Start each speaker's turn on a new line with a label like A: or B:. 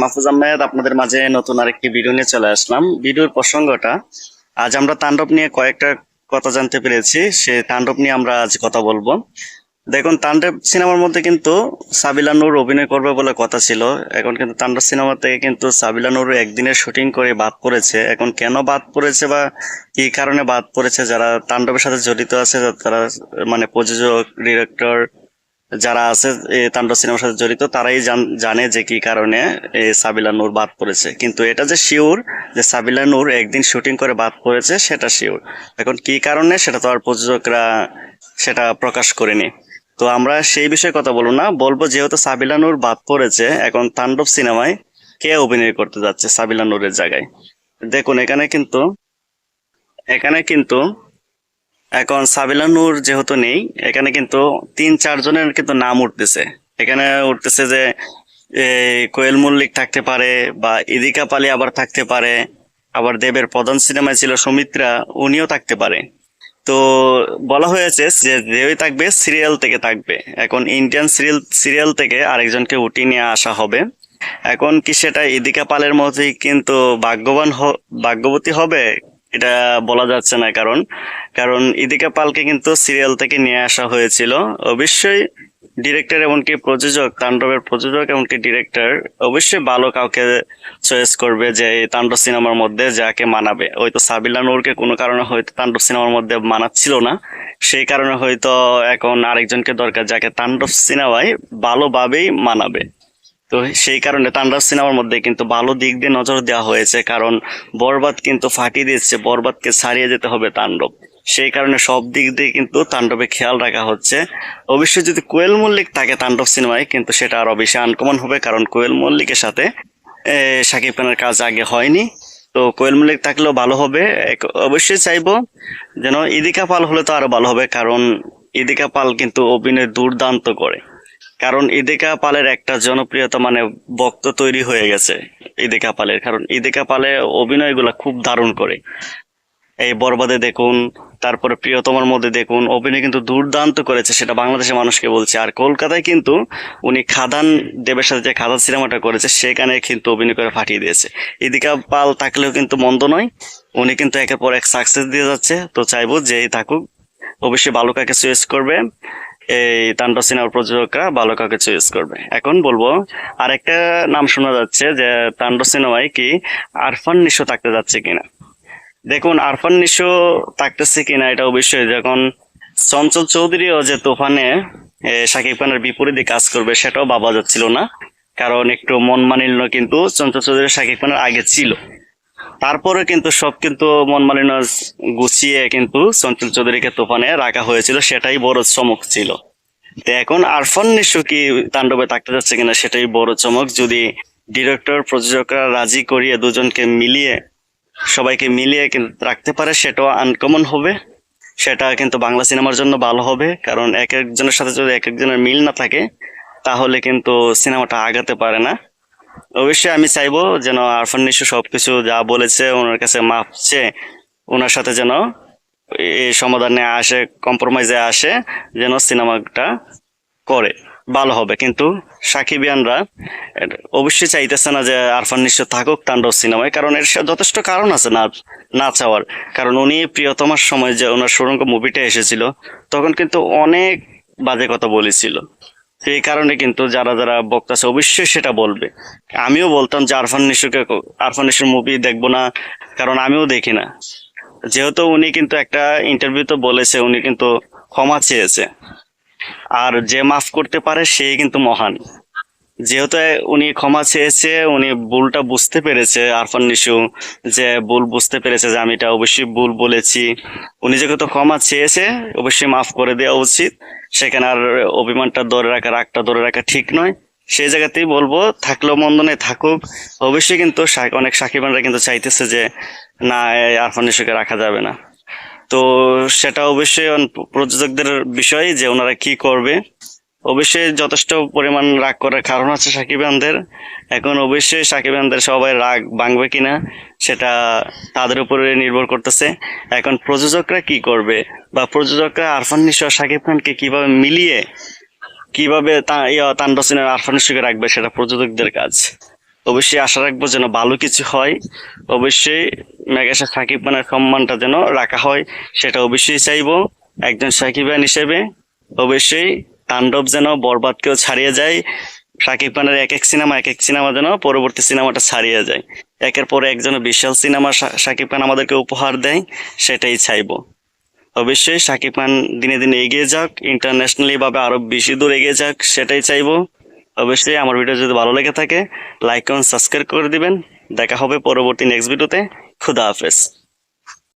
A: মাহফুজ আহমেদ আপনাদের মাঝে নতুন আরেকটি ভিডিও নিয়ে চলে আসলাম। ভিডিওর প্রসঙ্গটা, আজ আমরা তাণ্ডব নিয়ে কয়েকটা কথা জানতে পেরেছি। সে তাণ্ডব নিয়ে আমরা আজ কথা বলব। দেখুন, তাণ্ডব সিনেমার মধ্যে কিন্তু সাবিলা নূর অভিনয় করবে বলে কথা ছিল। এখন কিন্তু তাণ্ডব সিনেমা থেকে কিন্তু সাবিলা নূর একদিনের শুটিং করে বাদ পড়েছে। এখন কেন বাদ পড়েছে বা কি কারণে বাদ পড়েছে? যারা তাণ্ডবের সাথে জড়িত আছে, তারা মানে প্রযোজক, ডিরেক্টর যারা আছে তাণ্ডব সিনেমার সাথে জড়িত, তারাই জান- যে কি কারণে সাবিলা নূর বাদ পড়েছে। কিন্তু এটা যে শিওর যে সাবিলা নূর একদিন শুটিং করে বাদ পড়েছে, সেটা শিওর। এখন কি কারণে, সেটা তো আর প্রযোজকরা সেটা প্রকাশ করেনি। তো আমরা সেই বিষয়ে কথা বলব না। বলব যেহেতু সাবিলা নূর বাদ পড়েছে, এখন তাণ্ডব সিনেমায় কে অভিনয় করতে যাচ্ছে সাবিলা নূরের জায়গায়? দেখুন, এখানে কিন্তু এখানে কিন্তু এখন সাবিলা নূর যেহেতু নেই, এখানে কিন্তু তিন চারজনের কিন্তু নাম উঠতেছে। এখানে উঠতেছে যে কোয়েল মল্লিক থাকতে পারে বা ইদিকা পালি আবার থাকতে পারে, আবার দেবের প্রধান সিনেমায় ছিল সুমিত্রা, উনিও থাকতে পারে। তো বলা হয়েছে যে যেই থাকবে, সিরিয়াল থেকে থাকবে। এখন ইন্ডিয়ান সিরিয়াল সিরিয়াল থেকে আরেকজনকে উঠিয়ে নিয়ে আসা হবে। এখন কি সেটা ইদিকা পালের মতোই কিন্তু ভাগ্যবান ভাগ্যবতী হবে? এটা বলা যাচ্ছে না কারণ। কারণ ইদিকা পালকে কিন্তু সিরিয়াল থেকে নিয়ে আসা হয়েছিল। অবশ্যই ডিরেক্টর এমনকি প্রযোজক, তাণ্ডবের প্রযোজক এমনকি ডিরেক্টর অবশ্যই ভালো কাউকে চয়েস করবে যে এই তাণ্ডব সিনেমার মধ্যে যাকে মানাবে। হয়তো সাবিলা নূরকে কোনো কারণে হয়তো তাণ্ডব সিনেমার মধ্যে মানাচ্ছিল না। সেই কারণে হয়তো এখন আরেকজনকে দরকার যাকে তাণ্ডব সিনেমায় ভালোভাবেই মানাবে। তো সেই কারণে তাণ্ডব সিনেমার মধ্যে কিন্তু ভালো দিক দিয়ে নজর দেওয়া হয়েছে কারণ বরবাদ কিন্তু ফাটিয়ে দিচ্ছে বরবাদকে ছাড়িয়ে যেতে হবে তাণ্ডব। সেই কারণে সব দিক দিয়ে কিন্তু তাণ্ডবে খেয়াল রাখা হচ্ছে। অবশ্যই যদি কোয়েল মল্লিক থাকে তাণ্ডব সিনেমায় কিন্তু সেটা আরও বেশি আনকমন হবে কারণ কোয়েল মল্লিকের সাথে এ, শাকিব খানের কাজ আগে হয়নি। তো কোয়েল মল্লিক থাকলেও ভালো হবে। অবশ্যই চাইব যেন ইদিকা পাল হলে তো আরও ভালো হবে কারণ ইদিকা পাল কিন্তু অভিনয় দুর্দান্ত করে। কারণ ইদিকা পালের একটা জনপ্রিয়তা মানে বক্ত তৈরি হয়ে গেছে ইদিকা পালের। কারণ ইদিকা পালে অভিনয়গুলা খুব দারুণ করে। এই বরবাদে দেখুন, তারপরে প্রিয়তমার মধ্যে দেখুন, অভিনয় কিন্তু দুর্দান্ত করেছে, সেটা বাংলাদেশের মানুষকে বলছে। আর কলকাতায় কিন্তু উনি খাদান দেবের সাথে যে খাদান সিনেমাটা করেছে, সেখানে কিন্তু অভিনয় করে ফাটিয়ে দিয়েছে। ইদিকা পাল থাকলেও কিন্তু মন্দ নয়, উনি কিন্তু একের পর এক সাকসেস দিয়ে যাচ্ছে। তো চাইব যেই থাকুক, অবশ্যই বালুকাকে কাকে চয়েস করবে। এই তাণ্ডব সিনেমার প্রযোজকরা ভালো কাউকে চয়েস করবে। এখন বলব, আরেকটা নাম শোনা যাচ্ছে যে তাণ্ডব সিনেমায় কি আরফান নিশো থাকতে যাচ্ছে কিনা। দেখুন, আরফান নিশো থাকতেছে কিনা এটা অবশ্যই যখন চঞ্চল চৌধুরীও যে তুফানে শাকিব খানের বিপরীতে কাজ করবে সেটাও ভাবা যাচ্ছিল না। কারণ একটু মন মানিল্য কিন্তু চঞ্চল চৌধুরী শাকিব খানের আগে ছিল। তারপরে কিন্তু সব কিন্তু মন গুছিয়ে কিন্তু চঞ্চল চৌধুরীকে তুফানে রাখা হয়েছিল, সেটাই বড় চমক ছিল। তো এখন আরফান নিশো কি তাণ্ডবে থাকতে যাচ্ছে কিনা সেটাই বড় চমক। যদি ডিরেক্টর, প্রযোজকরা রাজি করিয়ে দুজনকে মিলিয়ে, সবাইকে মিলিয়ে কিন্তু রাখতে পারে, সেটাও আনকমন হবে। সেটা কিন্তু বাংলা সিনেমার জন্য ভালো হবে, কারণ এক একজনের সাথে যদি এক একজনের মিল না থাকে, তাহলে কিন্তু সিনেমাটা আগাতে পারে না। অবশ্যই আমি চাইব যেন আরফান নিশু সবকিছু যা বলেছে, ওনার কাছে মাপ চেয়ে ওনার সাথে যেন এই সমাধানে আসে কম্প্রোমাইজে আসে, যেন সিনেমাটা করে। ভালো হবে। কিন্তু সাকিবিয়ানরা অবশ্যই চাইতেছে না যে আরফান নিশ্চয় থাকুক তাণ্ডব সিনেমায়, কারণ এর যথেষ্ট কারণ আছে না না চাওয়ার। কারণ উনি প্রিয়তমার সময় যে ওনার সুরঙ্গ মুভিটা এসেছিল, তখন কিন্তু অনেক বাজে কথা বলেছিল। সেই কারণে কিন্তু যারা যারা বক্তা আছে, অবশ্যই সেটা বলবে। আমিও বলতাম যে আরফান নিশুকে আরফান নিশুর মুভি দেখব না, কারণ আমিও দেখি না। যেহেতু উনি কিন্তু একটা ইন্টারভিউ তো বলেছে, উনি কিন্তু ক্ষমা চেয়েছে। আর যে মাফ করতে পারে সেই কিন্তু মহান। যেহেতু উনি ক্ষমা চেয়েছে, উনি ভুলটা বুঝতে পেরেছে, আরফান নিশু, যে ভুল বুঝতে পেরেছে যে আমি এটা অবশ্যই ভুল বলেছি। উনি যেহেতু ক্ষমা চেয়েছে, অবশ্যই মাফ করে দেওয়া উচিত। সেখানে আর অভিমানটা ধরে রাখা, রাগটা ধরে রাখা ঠিক নয়। সেই জায়গাতেই বলব, থাকলেও মন্দ নেই থাকুক। অবশ্যই কিন্তু অনেক সাকিবানরা কিন্তু চাইতেছে যে না আরফান নিশুকে রাখা যাবে না। তো সেটা অবশ্যই প্রযোজকদের বিষয় যে ওনারা কি করবে। অবশ্যই যথেষ্ট পরিমাণ রাগ করার কারণ আছে সাকিব খানদের। এখন অবশ্যই সাকিব খানদের সবাই রাগ ভাঙবে কিনা সেটা তাদের উপরে নির্ভর করতেছে। এখন প্রযোজকরা কি করবে বা প্রযোজকরা আরফান নিশো সাকিব খানকে কীভাবে মিলিয়ে কীভাবে ইয়া, তাণ্ডব সিনেমা আরফানের সুখে রাখবে সেটা প্রযোজকদের কাজ। অবশ্যই আশা রাখব যেন ভালো কিছু হয়। অবশ্যই মেগাসা সাকিব খানের সম্মানটা যেন রাখা হয় সেটা অবশ্যই চাইব। একজন সাকিবান হিসেবে অবশ্যই তাণ্ডব যেন বরবাদকেও ছাড়িয়ে যায় সাকিব খানের এক এক সিনেমা, এক এক সিনেমা যেন পরবর্তী সিনেমাটা ছাড়িয়ে যায়। একের পর এক যেন বিশাল সিনেমা সাকিব খান আমাদেরকে উপহার দেয়, সেটাই চাইব অবশ্যই সাকিব খান দিনে দিনে এগিয়ে যাক ইন্টারন্যাশনালি ভাবে আরও বেশি দূর এগিয়ে যাক, সেটাই চাইব অবশ্যই আমার ভিডিও যদি ভালো লেগে থাকে লাইক এবং সাবস্ক্রাইব করে দিবেন। দেখা হবে পরবর্তী নেক্সট ভিডিওতে খুদা হাফেজ।